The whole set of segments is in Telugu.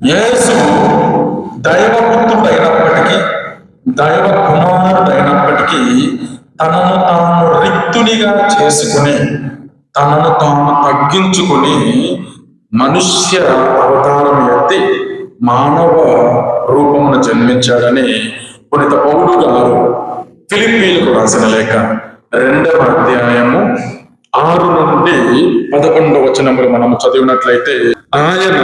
యేసు దైవపుత్రుడైనప్పటికీ దైవ కుమారుడైనప్పటికీ తనను తాను రిక్తునిగా చేసుకుని తనను తాను తగ్గించుకుని మనుష్య అవతారం ఎత్తి మానవ రూపమున జన్మించాడని పునిత పౌరుడు గారు ఫిలిప్పీలకు రాసిన లేఖ. రెండవ అధ్యాయము ఆరు నుండి పదకొండవ వచనములు మనము చదివినట్లయితే ఆయన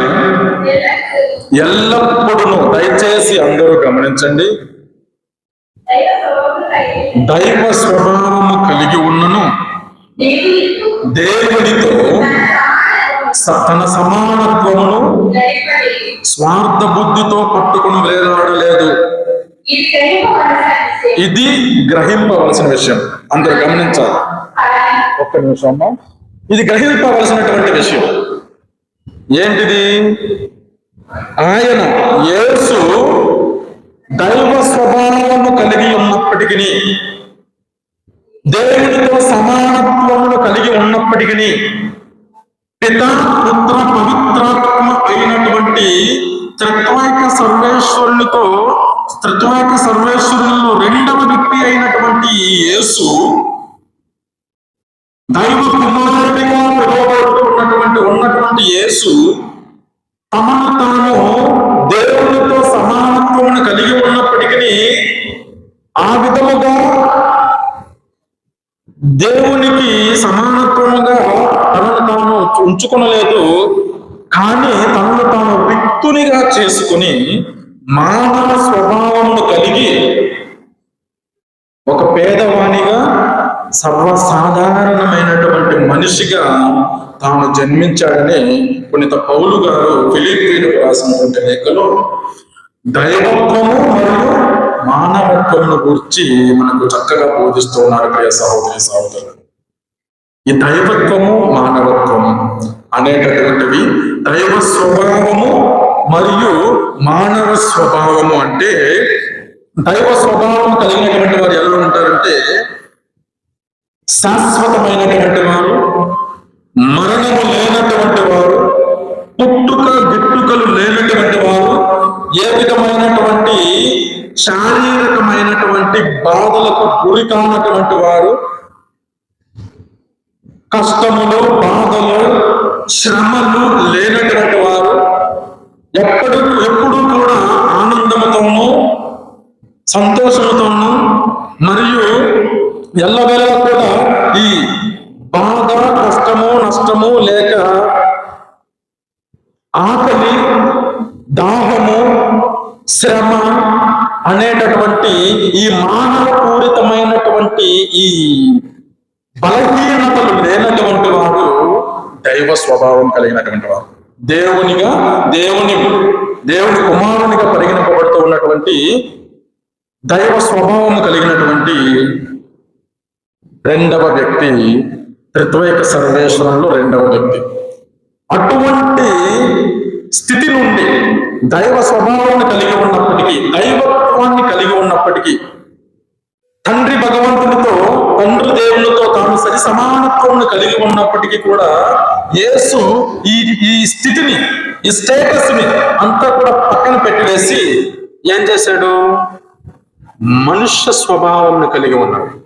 ఎల్లప్పుడూ దయచేసి అందరూ గమనించండి. దైవ స్వభావము కలిగి ఉన్నను. దేవునితో తన సమానత్వమును స్వార్థ బుద్ధితో పట్టుకుని వేలాడలేదు. ఇది గ్రహింపవలసిన విషయం. అందరు గమనించాలి. ఒక్క నిమిషం అమ్మా. ఇది గ్రహింపవలసినటువంటి విషయం. ఏంటిది? ఆయన యేసు దైవ స్వభావము కలిగి ఉన్నప్పటికీ దేవునితో సమానత్వమును కలిగి ఉన్నప్పటికీ పిత పుత్ర పవిత్రాత్మ అయినటువంటి త్రిత్వైక సర్వేశ్వరునితో త్రిత్వైక సర్వేశ్వరులలో రెండవ వ్యక్తి అయినటువంటి యేసు దైవ కుమారుడిగా పిలువబడుతూ ఉన్నటువంటి ఉన్నటువంటి యేసు తమను తాను దేవునితో సమానత్వమును కలిగి ఉన్నప్పటికీ ఆ విధముగా దేవునికి సమానత్వముగా తనను తాను ఉంచుకునలేదు. కానీ తనను తాను రిక్తునిగా చేసుకుని మానవ స్వభావమును కలిగి ఒక పేదవానిగా సర్వసాధారణ మనిషిగా తాను జన్మించాడని పునీత పౌలు గారు ఫిలిపీలకు రాసినటువంటి లేఖలో దైవత్వము మరియు మానవత్వమును గురించి మనకు చక్కగా బోధిస్తూ ఉన్నారు ప్రియ సహోదరి సహోదరులు. ఈ దైవత్వము మానవత్వము అనేటటువంటివి దైవ స్వభావము మరియు మానవ స్వభావము అంటే దైవ స్వభావం కలిగినటువంటి వారు ఎలా ఉంటారంటే శాశ్వతమైనటువంటి వారు మరణము లేనటువంటి వారు పుట్టుక గిట్టుకలు లేనటువంటి వారు ఏ విధమైనటువంటి శారీరకమైనటువంటి బాధలకు గురి కానటువంటి వారు కష్టములు బాధలు శ్రమలు లేనటువంటి వారు ఎప్పుడు ఎప్పుడు కూడా ఆనందముతోనూ సంతోషముతోనూ మరియు ఎల్లవేళ కూడా ఈ బాధ కష్టము నష్టము లేక ఆకలి దాహము శ్రమ అనేటటువంటి ఈ మానవ పూరితమైనటువంటి ఈ బలహీనతలు లేనటువంటి వారు దైవ స్వభావం కలిగినటువంటి వారు. దేవునిగా దేవుని దేవుని కుమారునిగా పరిగణింపబడుతూ ఉన్నటువంటి దైవ స్వభావం కలిగినటువంటి రెండవ వ్యక్తి త్రిత్వైక సర్వేశ్వరంలో రెండవ వ్యక్తి. అటువంటి స్థితి నుండి దైవ స్వభావాన్ని కలిగి ఉన్నప్పటికీ దైవత్వాన్ని కలిగి ఉన్నప్పటికీ తండ్రి భగవంతునితో తండ్రి దేవునితో తాను సరి సమానత్వం కలిగి ఉన్నప్పటికీ కూడా యేసు ఈ ఈ స్థితిని ఈ స్టేటస్ని అంతా కూడా పక్కన పెట్టివేసి ఏం చేశాడు? మనుష్య స్వభావం కలిగి ఉన్నాడు.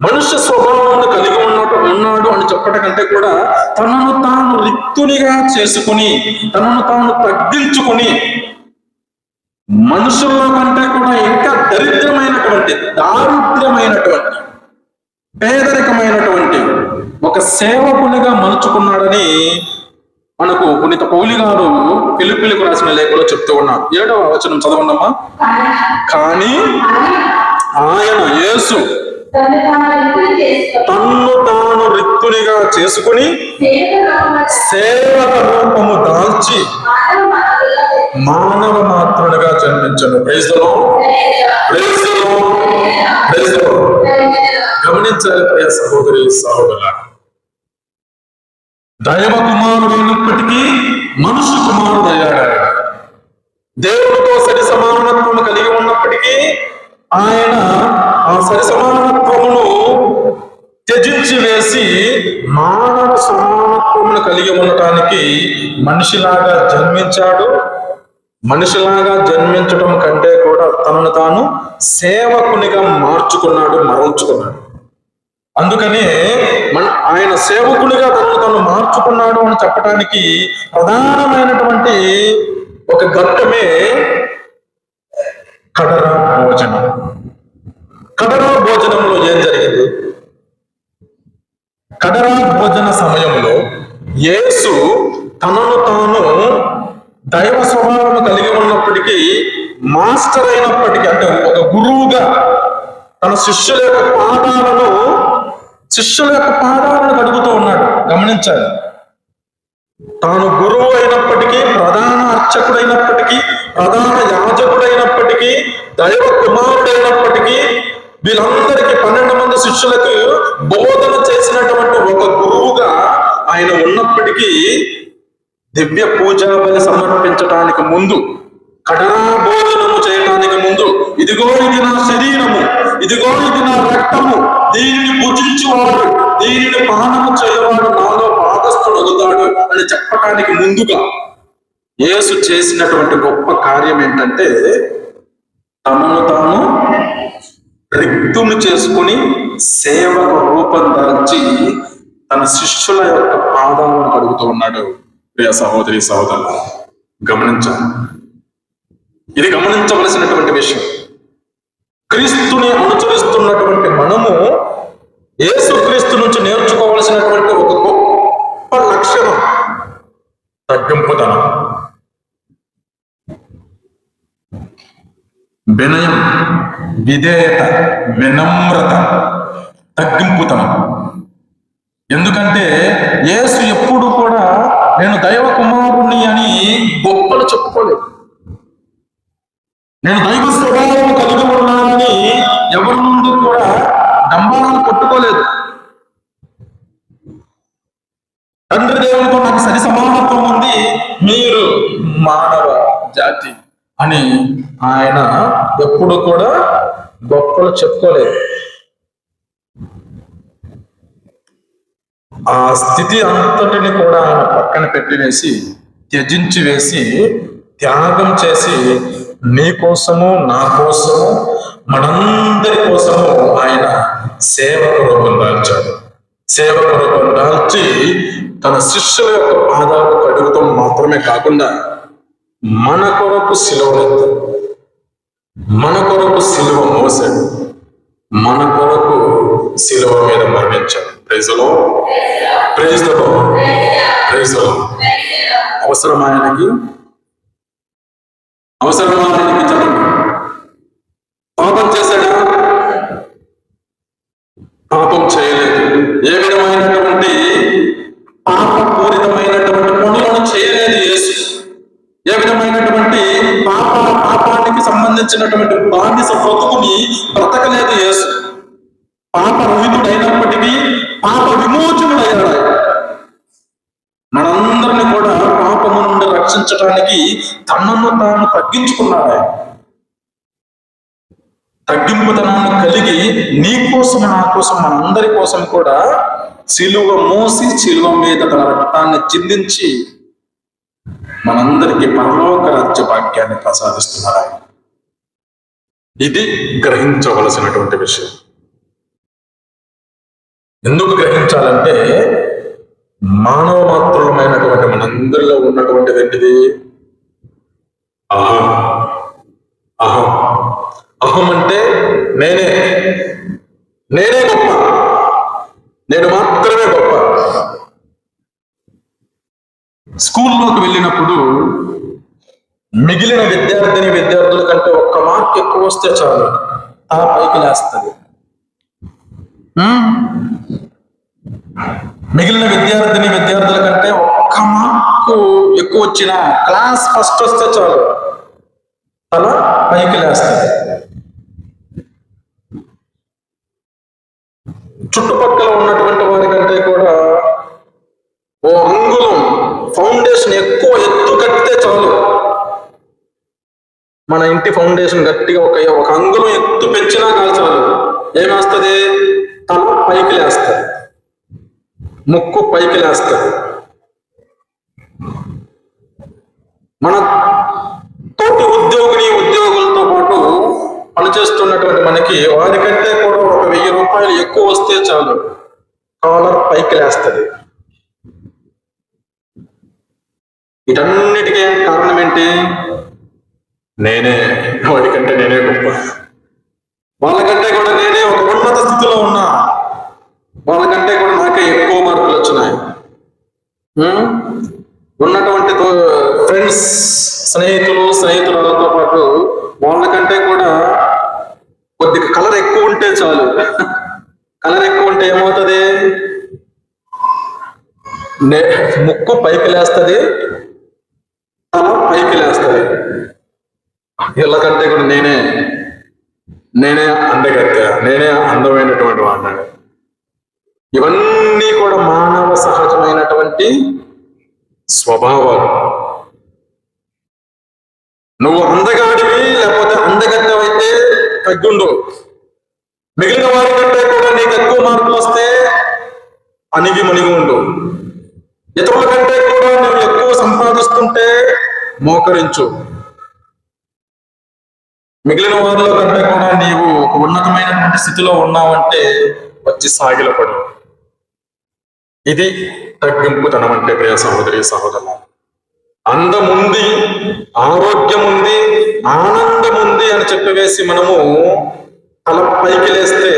మనుష్య స్వభావాన్ని కలిగి ఉన్నట్టు ఉన్నాడు అని చెప్పట కంటే కూడా తనను తాను రిక్తునిగా చేసుకుని తనను తాను తగ్గించుకుని మనుషుల్లో కంటే కూడా ఇంకా దరిద్రమైనటువంటి దారిద్ర్యమైనటువంటి పేదరికమైనటువంటి ఒక సేవకునిగా మలుచుకున్నాడని మనకు పునీత పౌలి గారు పిలుపులకు రాసిన లేఖలో చెప్తూ ఉన్నారు. ఏడవ వచనం చదవండమ్మా. కానీ ఆయన యేసు తన్ను తాను రిక్తునిగా చేసుకుని సేవక రూపము దాల్చి మానవ మాత్రునిగా జన్మించను. ప్రైజ్లో ప్రైజ్లో ప్రైజ్లో గమనించాలి ప్రియ సహోదరి సహోదర దైవ కుమారుడైనప్పటికీ మనుషు కుమారుడు అయ్యాడు దేవుడితో సరి సమానత్వం కలిగి ఉన్నప్పటికీ ఆయన ఆ సరి సమానత్వమును త్యజించి వేసి మానవ సమానత్వమును కలిగి ఉండటానికి మనిషిలాగా జన్మించాడు. మనిషిలాగా జన్మించడం కంటే కూడా తనను తాను సేవకునిగా మార్చుకున్నాడు మరల్చుకున్నాడు. అందుకనే మన ఆయన సేవకునిగా తనను తాను మార్చుకున్నాడు అని చెప్పడానికి ప్రధానమైనటువంటి ఒక ఘట్టమే కడర భోజనం కడరా భోజనంలో ఏం జరిగింది కడరా భోజన సమయంలో యేసు తనను తాను దైవ స్వభావం కలిగి ఉన్నప్పటికీ మాస్టర్ అయినప్పటికీ అంటే ఒక గురువుగా తన శిష్యుల యొక్క పాదాలను శిష్యుల యొక్క పాదాలను కడుగుతూ ఉన్నాడు. గమనించాలి. తాను గురువు అయినప్పటికీ ప్రధాన అర్చకుడైనప్పటికీ ప్రధాన యాజకుడైనప్పటికీ దైవ కుమారుడైనప్పటికీ వీళ్ళందరికీ పన్నెండు మంది శిష్యులకు బోధన చేసినటువంటి ఒక గురువుగా ఆయన ఉన్నప్పటికీ దివ్య పూజా బలి సమర్పించడానికి ముందు కఠరా భోజనము చేయడానికి ముందు ఇదిగో ఇది నా శరీరము ఇదిగో ఇది నా రక్తము దీనిని భుజించువాడు దీనిని పానము చేయవాడు నాలో భాగస్థుడు అవుతాడు అని చెప్పటానికి ముందుగా యేసు చేసినటువంటి గొప్ప కార్యం ఏంటంటే తమను తాను రిక్తులు చేసుకుని సేవకు రూపం ధరించి తన శిష్యుల యొక్క పాదాలను కడుగుతూ ఉన్నాడు. ప్రియ సహోదరి సహోదరులు గమనించాలి ఇది గమనించవలసినటువంటి విషయం. క్రీస్తుని అనుసరిస్తున్నటువంటి మనము యేసు క్రీస్తు నుంచి నేర్చుకోవలసినటువంటి ఒక గొప్ప లక్షణం తగ్గింపుతనం. వినయం విధేయత వినమ్రత తగ్గింపుతనం. ఎందుకంటే యేసు ఎప్పుడు కూడా నేను దైవ కుమారుణ్ణి అని గొప్పలు చెప్పుకోలేదు. నేను దైవ స్వభావం కలిగి ఉన్నానని ఎవరి ముందు కూడా డంబాలను కొట్టుకోలేదు. తండ్రి దేవునితో నాకు సరి సమానత్వం ఉంది మీరు మానవ జాతి అని ఆయన ఎప్పుడు కూడా గొప్పలు చెప్పుకోలేదు. ఆ స్థితి అంతటిని కూడా ఆయన పక్కన పెట్టివేసి త్యజించి వేసి త్యాగం చేసి నీ కోసము నా కోసము మనందరి కోసము ఆయన సేవకు రూపం దాల్చాడు. సేవకు రూపం దాల్చి తన శిష్యుల యొక్క పాదాలు కడుగుతాం మాత్రమే కాకుండా మన కొరకు సిలువనెత్తాడు మన కొరకు సిలువ మోసాడు. మన కొరకు సిలువ మీద మరణించాడు. ప్రైజలో ప్రైజ్లో ప్రైజలో అవసరం ఆయనకి అవసరం చెప్పండి పాపం చేశాడా? పాపం చేయలేదు. ఏ విధమైనటువంటి పాపపూరితమైనటువంటి పనులను చేయలేదు యేసు. ఏ విధమైనటువంటి పాప పాపానికి సంబంధించినటువంటి బానిస బ్రతుకుని బ్రతకలేదు యేసు. పాప రహితుడైనప్పటికీ పాప విమోచనుడయ్యాడు మనందరిని కూడా పాపము నుండి రక్షించడానికి తనను తాను తగ్గించుకున్నాడు. ఆయన తగ్గింపుతనాన్ని కలిగి నీ కోసం నా కోసం మనందరి కోసం కూడా సిలువ మోసి సిలువ మీద తన రక్తాన్ని చిందించి మనందరికీ పరలోక రాజ్య భాగ్యాన్ని ప్రసాదిస్తున్నారు ఇది గ్రహించవలసినటువంటి విషయం. ఎందుకు గ్రహించాలంటే మానవ మాత్రులమైనటువంటి మనందరిలో ఉన్నటువంటిది ఏంటిది? అహం. అహం. అహం అంటే నేనే. నేనే గొప్ప. నేను మాత్రమే గొప్ప. స్కూల్లోకి వెళ్ళినప్పుడు మిగిలిన విద్యార్థిని విద్యార్థుల కంటే ఒక్క మార్క్ ఎక్కువ వస్తే చాలు. ఆ పైకి లేస్తుంది. మిగిలిన విద్యార్థిని విద్యార్థుల కంటే ఒక్క మార్కు ఎక్కువ వచ్చిన క్లాస్ ఫస్ట్ వస్తే చాలు. తల పైకి లేస్తుంది చుట్టుపక్కల ఉన్నటువంటి వారి కంటే కూడా ఓ అంగుళం ఫౌండేషన్ ఎక్కువ ఎత్తు కట్టితే చాలు. మన ఇంటి ఫౌండేషన్ గట్టిగా ఒక ఒక అంగుళం ఎత్తు పెంచినా కాదు చాలు. ఏమేస్తుంది తల పైకి లేస్తారు ముక్కు పైకి లేస్తారు మన తోటి ఉద్యోగిని ఉద్యోగులతో పాటు పనిచేస్తున్నటువంటి మనకి వారికంటే కూడా ఒక వెయ్యి రూపాయలు ఎక్కువ వస్తే చాలు. కాలర్ పైకి లేస్తుంది వీటన్నిటికీ కారణం ఏంటి? నేనే. వాడికంటే నేనే గొప్ప. వాళ్ళకంటే కూడా నేనే ఒక ఉన్నత స్థితిలో ఉన్నా. వాళ్ళకంటే కూడా నాకే ఎక్కువ మార్కులు వచ్చినాయి. ఉన్నటువంటి ఫ్రెండ్స్ స్నేహితులు స్నేహితులతో పాటు వాళ్ళకంటే కూడా కొద్దిగా కలర్ ఎక్కువ ఉంటే చాలు. కలర్ ఎక్కువ ఉంటే ఏమవుతుంది? ముక్కు పైకి లేస్తుంది తల పైకి లేస్తుంది వీళ్ళకంటే కూడా నేనే నేనే అందగత్య నేనే అందమైనటువంటి వాడిని. ఇవన్నీ కూడా మానవ సహజమైనటువంటి స్వభావాలు. నువ్వు అందగాడివి లేకపోతే అందగత్తెవైతే తగ్గుండు. మిగిలిన వారి కంటే కూడా నీకు ఎక్కువ మార్పులు వస్తే అణిగి మణిగి ఉండు. ఇతరుల కంటే కూడా నువ్వు ఎక్కువ సంపాదిస్తుంటే మోకరించు. మిగిలిన వారిలో కంటే కూడా నీవు ఒక ఉన్నతమైనటువంటి స్థితిలో ఉన్నావంటే వచ్చి సాగిలపడు. ఇది తగ్గింపుతనం అంటే ప్రియ సహోదరి సహోదరు అందం ఉంది ఆరోగ్యం ఉంది ఆనందం ఉంది అని చెప్పివేసి మనము తల పైకి లేస్తే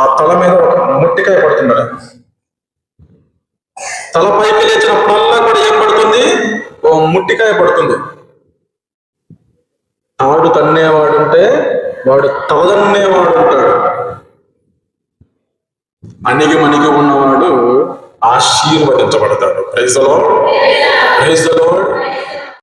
ఆ తల మీద ఒక ముట్టికాయ పడుతుంది తల పైకి లేచినప్పుడల్లా కూడా ఏం పడుతుంది? ఓ ముట్టికాయ పడుతుంది. ఆడు తన్నేవాడుంటే వాడు తలదన్నేవాడు ఉంటాడు అణిగి మణిగి ఉన్నవాడు ఆశీర్వదించబడతాడు. Praise praise